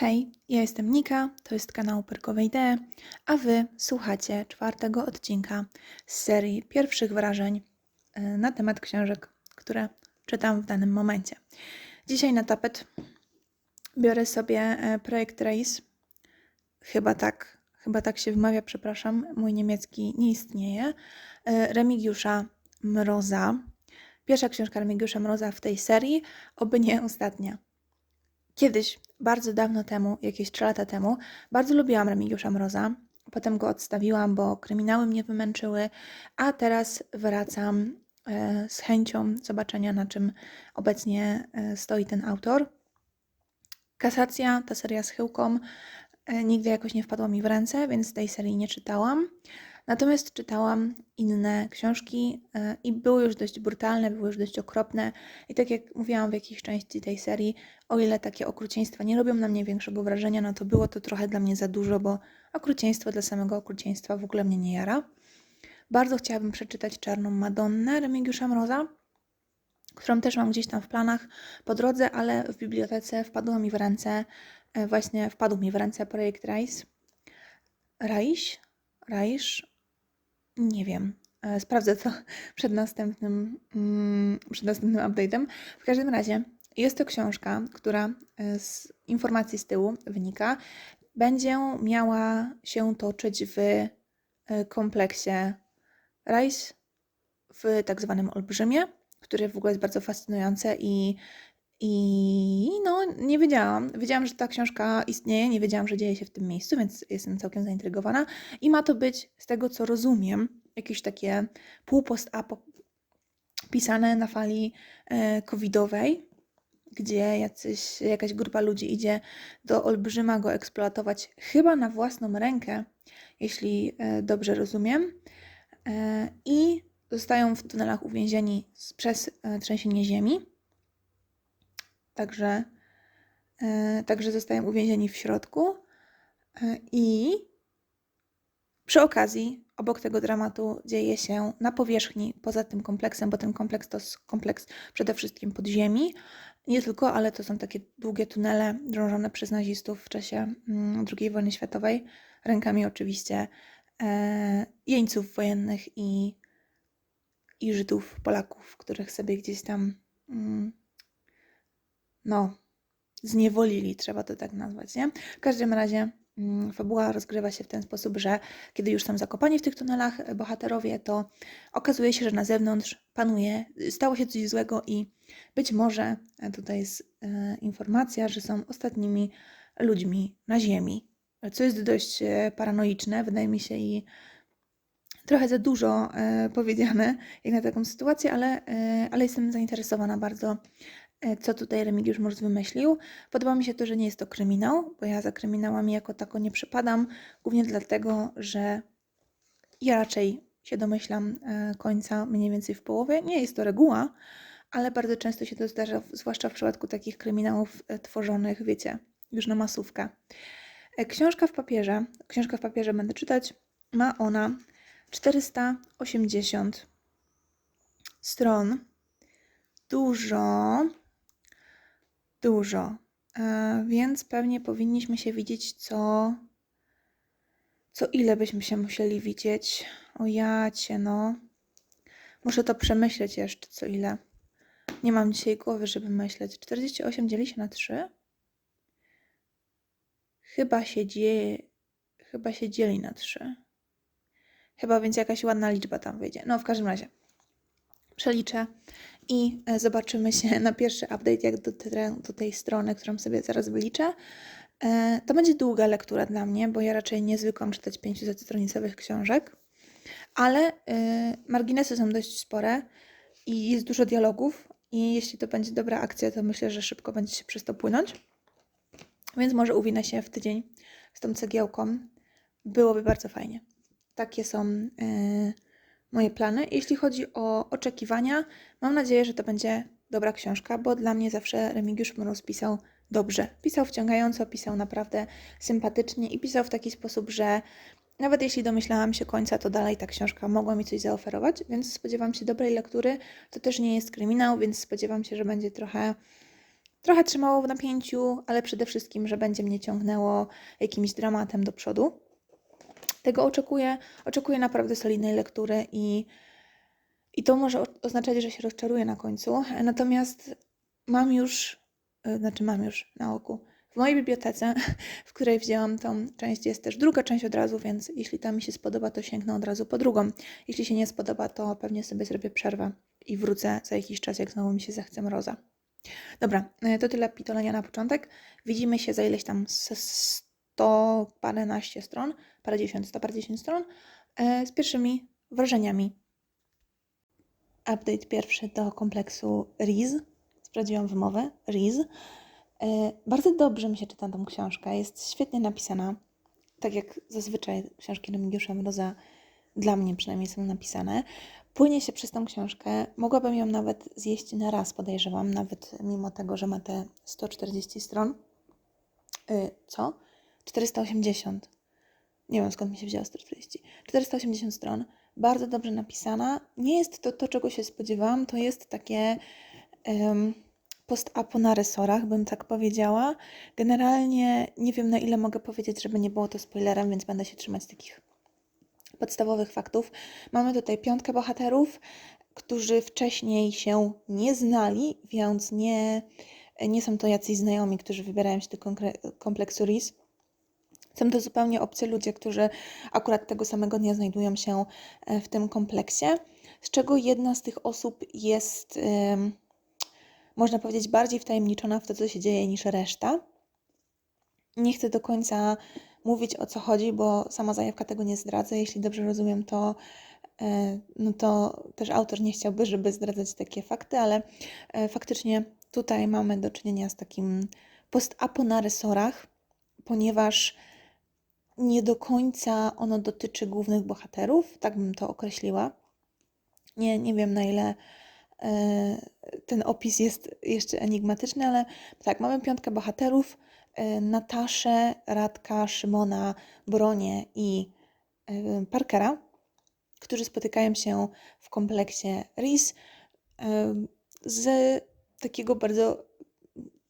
Hej, ja jestem Nika, to jest kanał Perkowe Idee, a Wy słuchacie czwartego odcinka z serii pierwszych wrażeń e, na temat książek, które czytam w danym momencie. Dzisiaj na tapet biorę sobie e, projekt Race. Chyba tak, chyba tak się wymawia, przepraszam, mój niemiecki nie istnieje. E, Remigiusza Mroza. Pierwsza książka Remigiusza Mroza w tej serii, oby nie ostatnia. Kiedyś, bardzo dawno temu, jakieś 3 lata temu, bardzo lubiłam Remigiusza Mroza. Potem go odstawiłam, bo kryminały mnie wymęczyły, a teraz wracam e, z chęcią zobaczenia, na czym obecnie e, stoi ten autor. Kasacja, ta seria z chyłką, e, nigdy jakoś nie wpadła mi w ręce, więc tej serii nie czytałam. Natomiast czytałam inne książki e, i były już dość brutalne, były już dość okropne. I tak jak mówiłam w jakiejś części tej serii, o ile takie okrucieństwa nie robią na mnie większego wrażenia, no to było to trochę dla mnie za dużo, bo okrucieństwo dla samego okrucieństwa w ogóle mnie nie jara. Bardzo chciałabym przeczytać Czarną Madonnę Remigiusza Mroza, którą też mam gdzieś tam w planach po drodze, ale w bibliotece wpadła mi w ręce, e, właśnie wpadł mi w ręce projekt Rice. Raiś? Raisz? Nie wiem. E, Sprawdzę to przed następnym, mm, przed następnym update'em. W każdym razie jest to książka, która e, z informacji z tyłu wynika, będzie miała się toczyć w e, kompleksie Rice w tak zwanym Olbrzymie, który w ogóle jest bardzo fascynujące i, i no, nie wiedziałam. Wiedziałam, że ta książka istnieje, nie wiedziałam, że dzieje się w tym miejscu, więc jestem całkiem zaintrygowana. I ma to być, z tego co rozumiem, jakieś takie półpost-apo pisane na fali e, covidowej, gdzie jacyś, jakaś grupa ludzi idzie do Olbrzyma go eksploatować chyba na własną rękę, jeśli e, dobrze rozumiem. E, I zostają w tunelach uwięzieni przez trzęsienie ziemi. Także, e, także zostają uwięzieni w środku. E, I przy okazji, obok tego dramatu dzieje się na powierzchni, poza tym kompleksem, bo ten kompleks to jest kompleks przede wszystkim podziemi. Nie tylko, ale to są takie długie tunele drążone przez nazistów w czasie mm, II wojny światowej, rękami oczywiście e, jeńców wojennych i, i Żydów, Polaków, których sobie gdzieś tam mm, no, zniewolili, trzeba to tak nazwać, nie? W każdym razie mm, fabuła rozgrywa się w ten sposób, że kiedy już są zakopani w tych tunelach e, bohaterowie, to okazuje się, że na zewnątrz panuje, stało się coś złego i być może e, tutaj jest e, informacja, że są ostatnimi ludźmi na Ziemi, co jest dość paranoiczne, wydaje mi się, i trochę za dużo powiedziane jak na taką sytuację, ale, ale jestem zainteresowana bardzo, co tutaj Remigiusz Mróz wymyślił. Podoba mi się to, że nie jest to kryminał, bo ja za kryminałami jako tako nie przypadam, głównie dlatego, że ja raczej się domyślam e, końca mniej więcej w połowie. Nie jest to reguła, ale bardzo często się to zdarza, zwłaszcza w przypadku takich kryminałów e, tworzonych, wiecie, już na masówkę. E, Książka w papierze, książka w papierze będę czytać, ma ona 480 stron. Dużo, dużo. E, więc pewnie powinniśmy się widzieć co. Co ile byśmy się musieli widzieć? O jacie, no. Muszę to przemyśleć jeszcze, co ile. Nie mam dzisiaj głowy, żeby myśleć. 48 dzieli się na 3? Chyba się dzieje. Chyba się dzieli na 3. Chyba więc jakaś ładna liczba tam wyjdzie. No, w każdym razie. Przeliczę i e, zobaczymy się na pierwszy update, jak dotrę do tej strony, którą sobie zaraz wyliczę. E, To będzie długa lektura dla mnie, bo ja raczej nie zwykłam czytać 500-stronicowych książek, ale e, marginesy są dość spore i jest dużo dialogów i jeśli to będzie dobra akcja, to myślę, że szybko będzie się przez to płynąć. Więc może uwinę się w tydzień z tą cegiełką. Byłoby bardzo fajnie. Takie są e, moje plany. Jeśli chodzi o oczekiwania, mam nadzieję, że to będzie dobra książka, bo dla mnie zawsze Remigiusz Mróz pisał dobrze. Pisał wciągająco, pisał naprawdę sympatycznie i pisał w taki sposób, że nawet jeśli domyślałam się końca, to dalej ta książka mogła mi coś zaoferować, więc spodziewam się dobrej lektury. To też nie jest kryminał, więc spodziewam się, że będzie trochę, trochę trzymało w napięciu, ale przede wszystkim, że będzie mnie ciągnęło jakimś dramatem do przodu. Tego oczekuję. Oczekuję naprawdę solidnej lektury i, i to może oznaczać, że się rozczaruję na końcu. Natomiast mam już, y, znaczy mam już na oku, w mojej bibliotece, w której wzięłam tą część, jest też druga część od razu, więc jeśli ta mi się spodoba, to sięgnę od razu po drugą. Jeśli się nie spodoba, to pewnie sobie zrobię przerwę i wrócę za jakiś czas, jak znowu mi się zachce mroza. Dobra, y, to tyle pitolenia na początek. Widzimy się za ileś tam sto paręnaście stron, parędziesiąt, sto parędziesiąt stron, y, z pierwszymi wrażeniami. Update pierwszy do kompleksu Riz. Sprawdziłam wymowę. Riz. E, Bardzo dobrze mi się czyta tą książkę. Jest świetnie napisana. Tak jak zazwyczaj książki Remigiusza Mroza dla mnie przynajmniej są napisane. Płynie się przez tą książkę. Mogłabym ją nawet zjeść na raz, podejrzewam, nawet mimo tego, że ma te 140 stron. Y, co? 480. Nie wiem skąd mi się wzięło 140. 480 stron. Bardzo dobrze napisana. Nie jest to to, czego się spodziewałam. To jest takie um, post-apo na resorach, bym tak powiedziała. Generalnie nie wiem, na ile mogę powiedzieć, żeby nie było to spoilerem, więc będę się trzymać takich podstawowych faktów. Mamy tutaj piątkę bohaterów, którzy wcześniej się nie znali, więc nie, nie są to jacyś znajomi, którzy wybierają się do kompleksu RIS. Są to zupełnie obcy ludzie, którzy akurat tego samego dnia znajdują się e, w tym kompleksie, z czego jedna z tych osób jest, można powiedzieć, bardziej wtajemniczona w to, co się dzieje, niż reszta. Nie chcę do końca mówić o co chodzi, bo sama zajawka tego nie zdradza. Jeśli dobrze rozumiem, to, e, no to też autor nie chciałby, żeby zdradzać takie fakty, ale e, faktycznie tutaj mamy do czynienia z takim post-apo na resorach, ponieważ nie do końca ono dotyczy głównych bohaterów, tak bym to określiła. Nie, nie wiem na ile e, ten opis jest jeszcze enigmatyczny, ale tak, mamy piątkę bohaterów. e, Nataszę, Radka, Szymona, Bronię i e, Parkera, którzy spotykają się w kompleksie RIS z takiego bardzo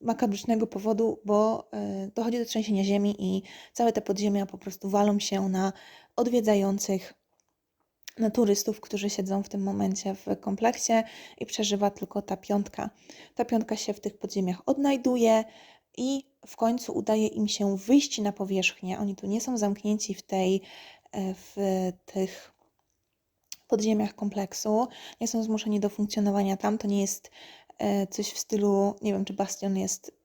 makabrycznego powodu, bo e, dochodzi do trzęsienia ziemi i całe te podziemia po prostu walą się na odwiedzających, na turystów, którzy siedzą w tym momencie w kompleksie i przeżywa tylko ta piątka. Ta piątka się w tych podziemiach odnajduje i w końcu udaje im się wyjść na powierzchnię. Oni tu nie są zamknięci w tej, e, w tych podziemiach kompleksu, nie są zmuszeni do funkcjonowania tam. To nie jest coś w stylu, nie wiem, czy Bastion jest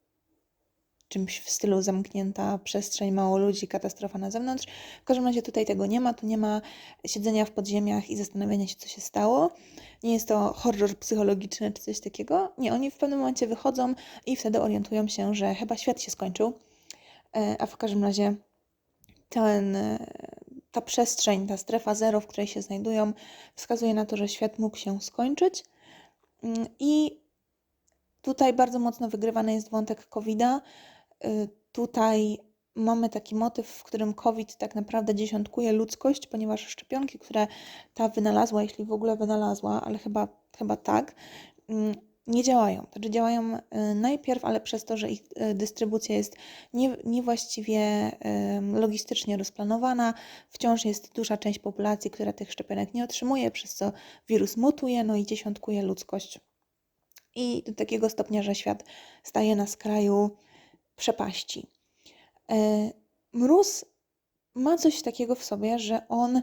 czymś w stylu zamknięta przestrzeń, mało ludzi, katastrofa na zewnątrz. W każdym razie tutaj tego nie ma, tu nie ma siedzenia w podziemiach i zastanawiania się, co się stało. Nie jest to horror psychologiczny czy coś takiego. Nie, oni w pewnym momencie wychodzą i wtedy orientują się, że chyba świat się skończył. E, A w każdym razie ten, e, ta przestrzeń, ta strefa zero, w której się znajdują, wskazuje na to, że świat mógł się skończyć. Mm, I tutaj bardzo mocno wygrywany jest wątek COVID-a. Y, Tutaj mamy taki motyw, w którym COVID tak naprawdę dziesiątkuje ludzkość, ponieważ szczepionki, które ta wynalazła, jeśli w ogóle wynalazła, ale chyba, chyba tak, mm, nie działają. Znaczy działają y, najpierw, ale przez to, że ich y, dystrybucja jest nie, niewłaściwie logistycznie rozplanowana, wciąż jest duża część populacji, która tych szczepionek nie otrzymuje, przez co wirus mutuje, no i dziesiątkuje ludzkość. I do takiego stopnia, że świat staje na skraju przepaści. E, Mróz ma coś takiego w sobie, że on,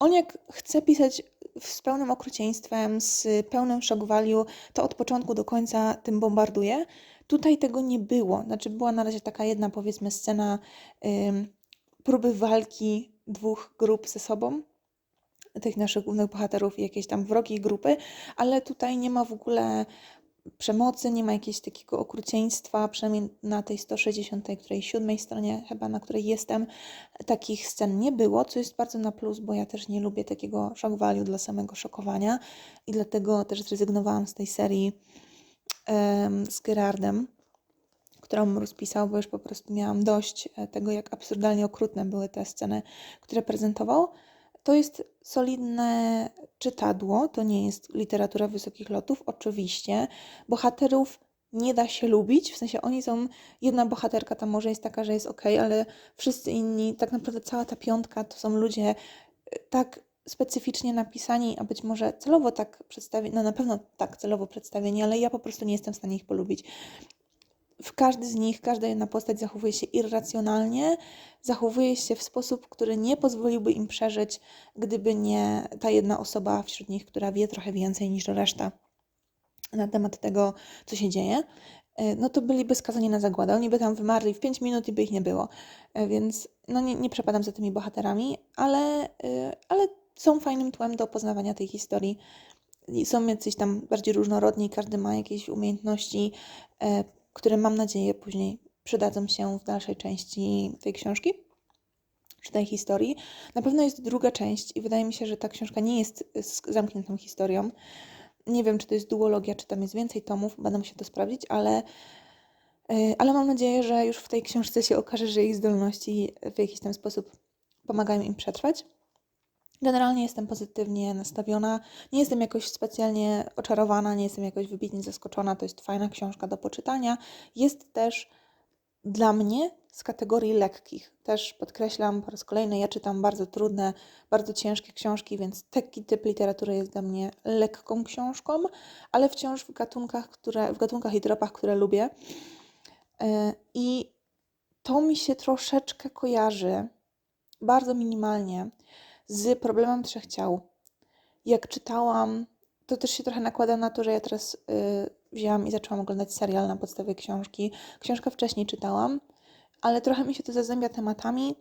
on jak chce pisać z pełnym okrucieństwem, z pełnym value, to od początku do końca tym bombarduje. Tutaj tego nie było. Znaczy była na razie taka jedna, powiedzmy, scena próby walki dwóch grup ze sobą, tych naszych głównych bohaterów i jakiejś tam wrogiej grupy, ale tutaj nie ma w ogóle przemocy, nie ma jakiegoś takiego okrucieństwa, przynajmniej na tej 160, której siódmej stronie chyba, na której jestem, takich scen nie było, co jest bardzo na plus, bo ja też nie lubię takiego shock value dla samego szokowania i dlatego też zrezygnowałam z tej serii em, z Gerardem, którą rozpisał, bo już po prostu miałam dość e, tego, jak absurdalnie okrutne były te sceny, które prezentował. To jest solidne czytadło, to nie jest literatura wysokich lotów, oczywiście. Bohaterów nie da się lubić, w sensie oni są, jedna bohaterka tam może jest taka, że jest ok, ale wszyscy inni, tak naprawdę cała ta piątka to są ludzie y, tak specyficznie napisani, a być może celowo tak przedstawieni, no na pewno tak celowo przedstawieni, ale ja po prostu nie jestem w stanie ich polubić. W każdy z nich, każda jedna postać zachowuje się irracjonalnie, zachowuje się w sposób, który nie pozwoliłby im przeżyć, gdyby nie ta jedna osoba wśród nich, która wie trochę więcej niż reszta na temat tego, co się dzieje, e, no to byliby skazani na zagładę. Oni by tam wymarli w 5 minut i by ich nie było. E, więc no nie, nie przepadam za tymi bohaterami, ale, e, ale są fajnym tłem do poznawania tej historii. Są jacyś tam bardziej różnorodni, każdy ma jakieś umiejętności, które mam nadzieję później przydadzą się w dalszej części tej książki czy tej historii. Na pewno jest druga część i wydaje mi się, że ta książka nie jest zamkniętą historią. Nie wiem, czy to jest duologia, czy tam jest więcej tomów, będę się to sprawdzić, ale, y, ale mam nadzieję, że już w tej książce się okaże, że jej zdolności w jakiś tam sposób pomagają im przetrwać. Generalnie jestem pozytywnie nastawiona. Nie jestem jakoś specjalnie oczarowana, nie jestem jakoś wybitnie zaskoczona. To jest fajna książka do poczytania. Jest też dla mnie z kategorii lekkich. Też podkreślam po raz kolejny, ja czytam bardzo trudne, bardzo ciężkie książki, więc taki typ literatury jest dla mnie lekką książką, ale wciąż w gatunkach, które, w gatunkach i tropach, które lubię. E, I to mi się troszeczkę kojarzy, bardzo minimalnie, z problemem trzech ciał. Jak czytałam, to też się trochę nakłada na to, że ja teraz y, wzięłam i zaczęłam oglądać serial na podstawie książki. Książkę wcześniej czytałam, ale trochę mi się to zazębia tematami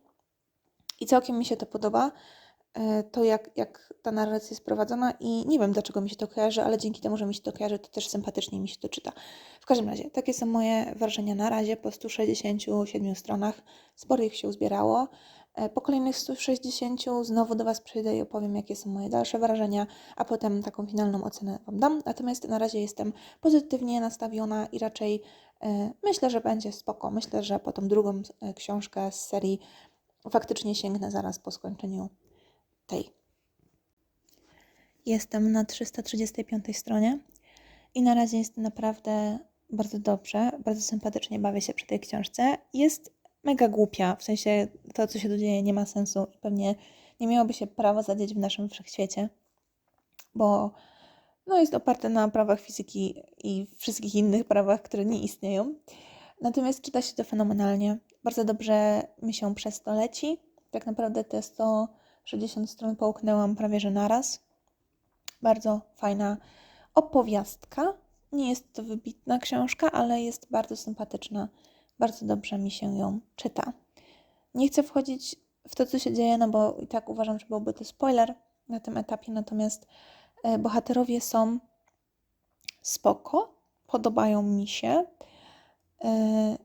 i całkiem mi się to podoba. E, to, jak, jak ta narracja jest prowadzona, i nie wiem dlaczego mi się to kojarzy, ale dzięki temu, że mi się to kojarzy, to też sympatycznie mi się to czyta. W każdym razie, takie są moje wrażenia na razie po 167 stronach. Sporo ich się uzbierało. E, po kolejnych 160 znowu do Was przyjdę i opowiem, jakie są moje dalsze wrażenia, a potem taką finalną ocenę Wam dam. Natomiast na razie jestem pozytywnie nastawiona i raczej e, myślę, że będzie spoko. Myślę, że po tą drugą e, książkę z serii faktycznie sięgnę zaraz po skończeniu tej. Jestem na 335 stronie i na razie jest naprawdę bardzo dobrze, bardzo sympatycznie bawię się przy tej książce. Jest mega głupia, w sensie to, co się tu dzieje, nie ma sensu i pewnie nie miałoby się prawa zadzieć w naszym wszechświecie, bo no, jest oparte na prawach fizyki i wszystkich innych prawach, które nie istnieją. Natomiast czyta się to fenomenalnie. Bardzo dobrze mi się przez to leci. Tak naprawdę te 160 stron połknęłam prawie że naraz. Bardzo fajna opowiastka. Nie jest to wybitna książka, ale jest bardzo sympatyczna bardzo dobrze mi się ją czyta. Nie chcę wchodzić w to, co się dzieje, no bo i tak uważam, że byłby to spoiler na tym etapie, natomiast e, bohaterowie są spoko, podobają mi się. E,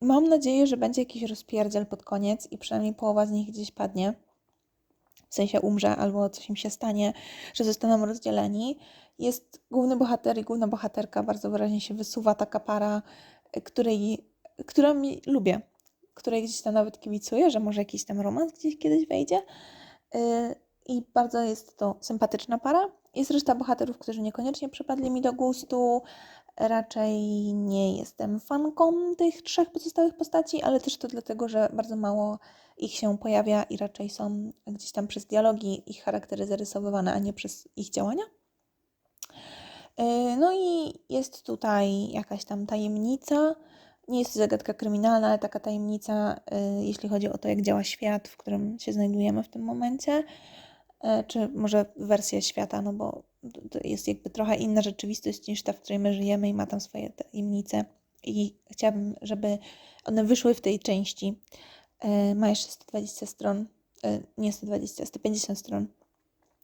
mam nadzieję, że będzie jakiś rozpierdziel pod koniec i przynajmniej połowa z nich gdzieś padnie. W sensie umrze albo coś im się stanie, że zostaną rozdzieleni. Jest główny bohater i główna bohaterka, bardzo wyraźnie się wysuwa taka para której, którą lubię, której gdzieś tam nawet kibicuję, że może jakiś tam romans gdzieś kiedyś wejdzie. Y, I bardzo jest to sympatyczna para. Jest reszta bohaterów, którzy niekoniecznie przypadli mi do gustu. Raczej nie jestem fanką tych trzech pozostałych postaci, ale też to dlatego, że bardzo mało ich się pojawia i raczej są gdzieś tam przez dialogi ich charaktery zarysowywane, a nie przez ich działania. E, no i jest tutaj jakaś tam tajemnica. Nie jest to zagadka kryminalna, ale taka tajemnica, e, jeśli chodzi o to, jak działa świat, w którym się znajdujemy w tym momencie, e, czy może wersja świata, no bo to jest jakby trochę inna rzeczywistość niż ta, w której my żyjemy i ma tam swoje tajemnice. I chciałabym, żeby one wyszły w tej części. Ma jeszcze 120 stron, nie 120, 150 stron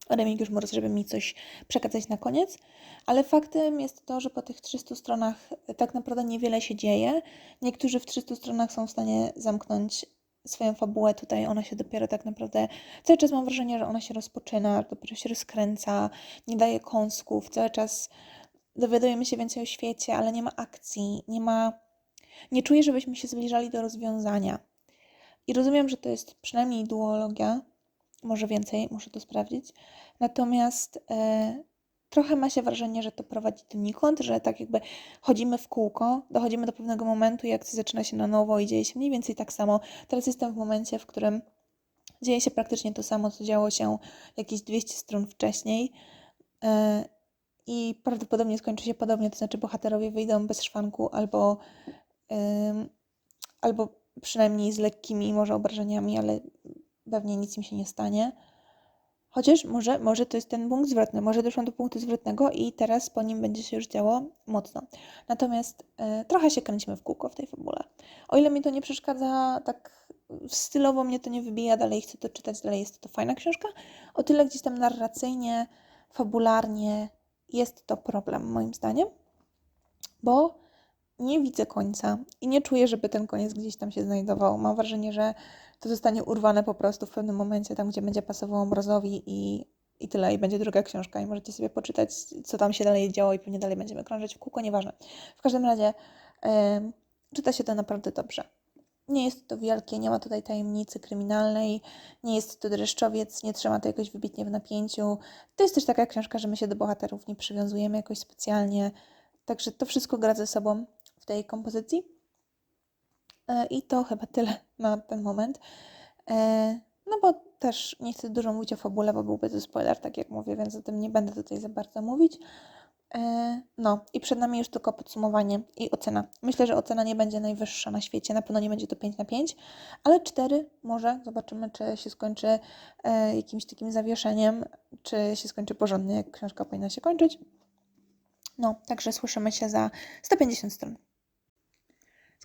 Remigiusz Mróz, żeby mi coś przekazać na koniec, ale faktem jest to, że po tych 300 stronach tak naprawdę niewiele się dzieje. Niektórzy w 300 stronach są w stanie zamknąć swoją fabułę, tutaj ona się dopiero tak naprawdę, cały czas mam wrażenie, że ona się rozpoczyna, dopiero się rozkręca, nie daje kąsków, cały czas dowiadujemy się więcej o świecie, ale nie ma akcji, nie ma, nie czuję, żebyśmy się zbliżali do rozwiązania. I rozumiem, że to jest przynajmniej duologia, może więcej, muszę to sprawdzić. Natomiast e, trochę ma się wrażenie, że to prowadzi donikąd, że tak jakby chodzimy w kółko, dochodzimy do pewnego momentu i akcja zaczyna się na nowo i dzieje się mniej więcej tak samo. Teraz jestem w momencie, w którym dzieje się praktycznie to samo, co działo się jakieś 200 stron wcześniej. E, I prawdopodobnie skończy się podobnie, to znaczy bohaterowie wyjdą bez szwanku albo, albo przynajmniej z lekkimi może obrażeniami, ale pewnie nic im się nie stanie. Chociaż może, może to jest ten punkt zwrotny, może doszłam do punktu zwrotnego i teraz po nim będzie się już działo mocno. Natomiast y, trochę się kręcimy w kółko w tej fabule. O ile mi to nie przeszkadza, tak stylowo mnie to nie wybija, dalej chcę to czytać, dalej jest to fajna książka, o tyle gdzieś tam narracyjnie, fabularnie jest to problem moim zdaniem, bo nie widzę końca i nie czuję, żeby ten koniec gdzieś tam się znajdował. Mam wrażenie, że to zostanie urwane po prostu w pewnym momencie, tam gdzie będzie pasowało obrazowi i, i tyle. I będzie druga książka i możecie sobie poczytać, co tam się dalej działo i pewnie dalej będziemy krążyć w kółko, nieważne. W każdym razie yy, czyta się to naprawdę dobrze. Nie jest to wielkie, nie ma tutaj tajemnicy kryminalnej, nie jest to dreszczowiec, nie trzyma to jakoś wybitnie w napięciu. To jest też taka książka, że my się do bohaterów nie przywiązujemy jakoś specjalnie. Także to wszystko gra ze sobą w tej kompozycji. E, I to chyba tyle na ten moment. E, no bo też nie chcę dużo mówić o fabule, bo byłby to spoiler, tak jak mówię, więc o tym nie będę tutaj za bardzo mówić. E, no i przed nami już tylko podsumowanie i ocena. Myślę, że ocena nie będzie najwyższa na świecie, na pewno nie będzie to 5 na 5, ale 4 może. Zobaczymy, czy się skończy jakimś takim zawieszeniem, czy się skończy porządnie, jak książka powinna się kończyć. No, także słyszymy się za 150 stron.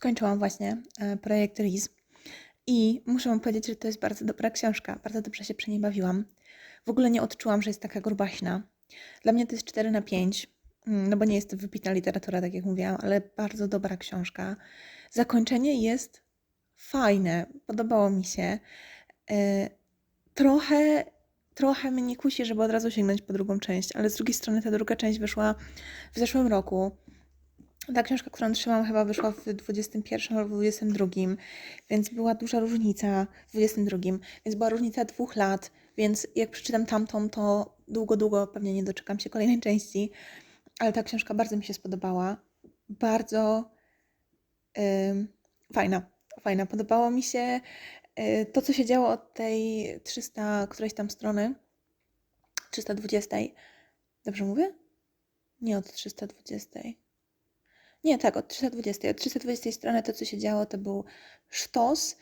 Skończyłam właśnie e, projekt Riz i muszę Wam powiedzieć, że to jest bardzo dobra książka. Bardzo dobrze się przy niej bawiłam. W ogóle nie odczułam, że jest taka grubaśna. Dla mnie to jest 4 na 5, mm, no bo nie jest to wybitna literatura, tak jak mówiłam, ale bardzo dobra książka. Zakończenie jest fajne, podobało mi się. E, trochę, trochę mnie kusi, żeby od razu sięgnąć po drugą część, ale z drugiej strony ta druga część wyszła w zeszłym roku. Ta książka, którą trzymam, chyba wyszła w 21 albo 22, więc była duża różnica w 22, więc była różnica dwóch lat, więc jak przeczytam tamtą, to długo, długo pewnie nie doczekam się kolejnej części, ale ta książka bardzo mi się spodobała. Bardzo yy, fajna, fajna. Podobało mi się yy, to, co się działo od tej 300 którejś tam strony, 320. Dobrze mówię? Nie od 320. Nie, tak, od 320. Od 320 strony to, co się działo, to był sztos.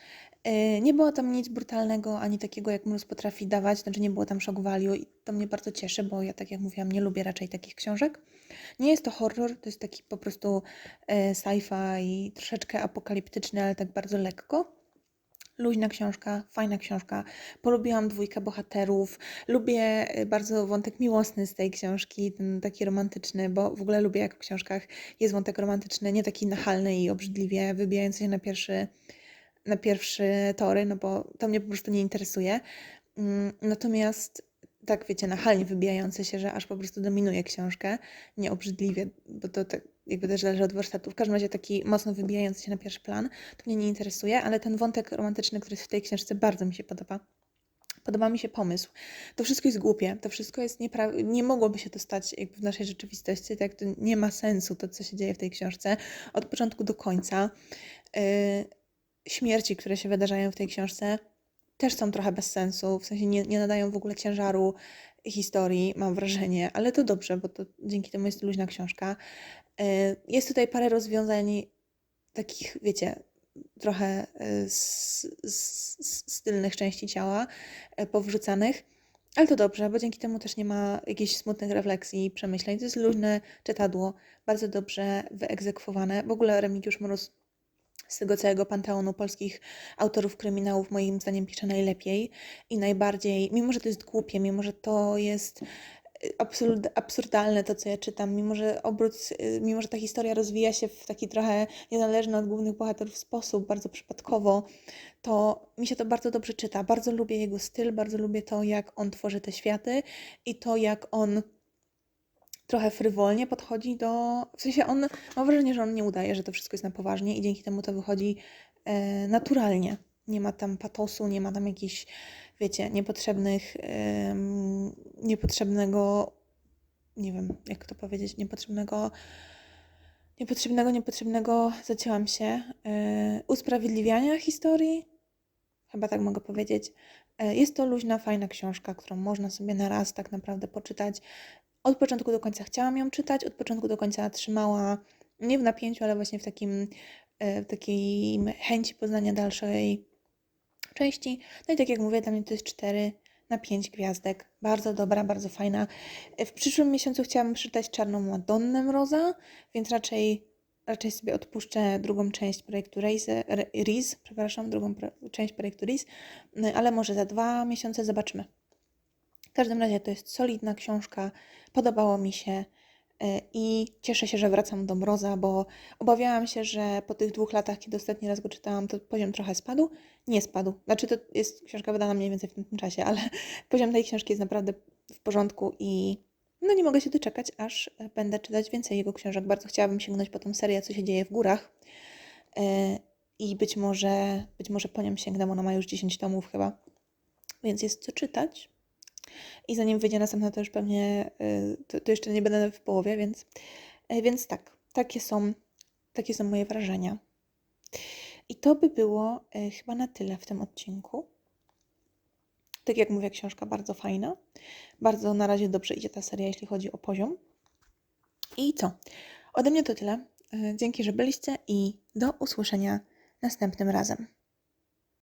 Yy, nie było tam nic brutalnego, ani takiego, jak mróz potrafi dawać, znaczy nie było tam shock value i to mnie bardzo cieszy, bo ja, tak jak mówiłam, nie lubię raczej takich książek. Nie jest to horror, to jest taki po prostu yy, sci-fi troszeczkę apokaliptyczny, ale tak bardzo lekko. Luźna książka, fajna książka. Polubiłam dwójkę bohaterów. Lubię y, bardzo wątek miłosny z tej książki, ten taki romantyczny, bo w ogóle lubię, jak w książkach jest wątek romantyczny, nie taki nachalny i obrzydliwie wybijający się na pierwszy, na pierwszy tory, no bo to mnie po prostu nie interesuje. Mm, natomiast tak, wiecie, nachalnie wybijający się, że aż po prostu dominuje książkę, nie obrzydliwie, bo to tak jakby też zależy od warsztatu. W każdym razie taki mocno wybijający się na pierwszy plan, to mnie nie interesuje, ale ten wątek romantyczny, który jest w tej książce, bardzo mi się podoba. Podoba mi się pomysł. To wszystko jest głupie, to wszystko jest nieprawdziwe. Nie mogłoby się to stać jakby w naszej rzeczywistości, tak to nie ma sensu to, co się dzieje w tej książce od początku do końca. Yy, śmierci, które się wydarzają w tej książce, też są trochę bez sensu, w sensie nie, nie nadają w ogóle ciężaru historii, mam wrażenie, ale to dobrze, bo to dzięki temu jest luźna książka. E, jest tutaj parę rozwiązań takich, wiecie, trochę e, z, z, z tylnych części ciała e, powrzucanych, ale to dobrze, bo dzięki temu też nie ma jakichś smutnych refleksji przemyśleń. To jest luźne czytadło, bardzo dobrze wyegzekwowane. W ogóle Remigiusz Mróz z tego całego panteonu polskich autorów kryminałów moim zdaniem pisze najlepiej i najbardziej, mimo że to jest głupie, mimo że to jest absurd, absurdalne to, co ja czytam, mimo że obrót, y, mimo że ta historia rozwija się w taki trochę niezależny od głównych bohaterów sposób, bardzo przypadkowo, to mi się to bardzo dobrze czyta. Bardzo lubię jego styl, bardzo lubię to, jak on tworzy te światy i to, jak on trochę frywolnie podchodzi do. W sensie on, mam wrażenie, że on nie udaje, że to wszystko jest na poważnie i dzięki temu to wychodzi e, naturalnie. Nie ma tam patosu, nie ma tam jakichś wiecie, niepotrzebnych, em, niepotrzebnego, nie wiem, jak to powiedzieć, niepotrzebnego, niepotrzebnego, niepotrzebnego, zacięłam się, e, usprawiedliwiania historii, chyba tak mogę powiedzieć. E, Jest to luźna, fajna książka, którą można sobie na raz tak naprawdę poczytać. Od początku do końca chciałam ją czytać, od początku do końca trzymała nie w napięciu, ale właśnie w takim, e, w takiej chęci poznania dalszej części. No i tak jak mówię, dla mnie to jest 4 na 5 gwiazdek. Bardzo dobra, bardzo fajna. W przyszłym miesiącu chciałabym przeczytać Czarną Madonnę Mroza, więc raczej, raczej sobie odpuszczę drugą część projektu Riz, przepraszam, drugą część projektu no, ale może za dwa miesiące zobaczymy. W każdym razie to jest solidna książka, podobało mi się i cieszę się, że wracam do Mroza, bo obawiałam się, że po tych dwóch latach, kiedy ostatni raz go czytałam, to poziom trochę spadł. Nie spadł. Znaczy to jest książka wydana mniej więcej w tym czasie, ale poziom tej książki jest naprawdę w porządku i no nie mogę się doczekać, aż e, będę czytać więcej jego książek. Bardzo chciałabym sięgnąć po tą serię, co się dzieje w górach. E, I być może, być może po nią sięgnę, ona ma już 10 tomów chyba. Więc jest co czytać. I zanim wyjdzie następna, to już pewnie, y, to, to jeszcze nie będę w połowie, więc, y, więc tak, takie są, takie są moje wrażenia. I to by było y, chyba na tyle w tym odcinku. Tak jak mówię, książka bardzo fajna. Bardzo na razie dobrze idzie ta seria, jeśli chodzi o poziom. I co? Ode mnie to tyle. Dzięki, że byliście i do usłyszenia następnym razem.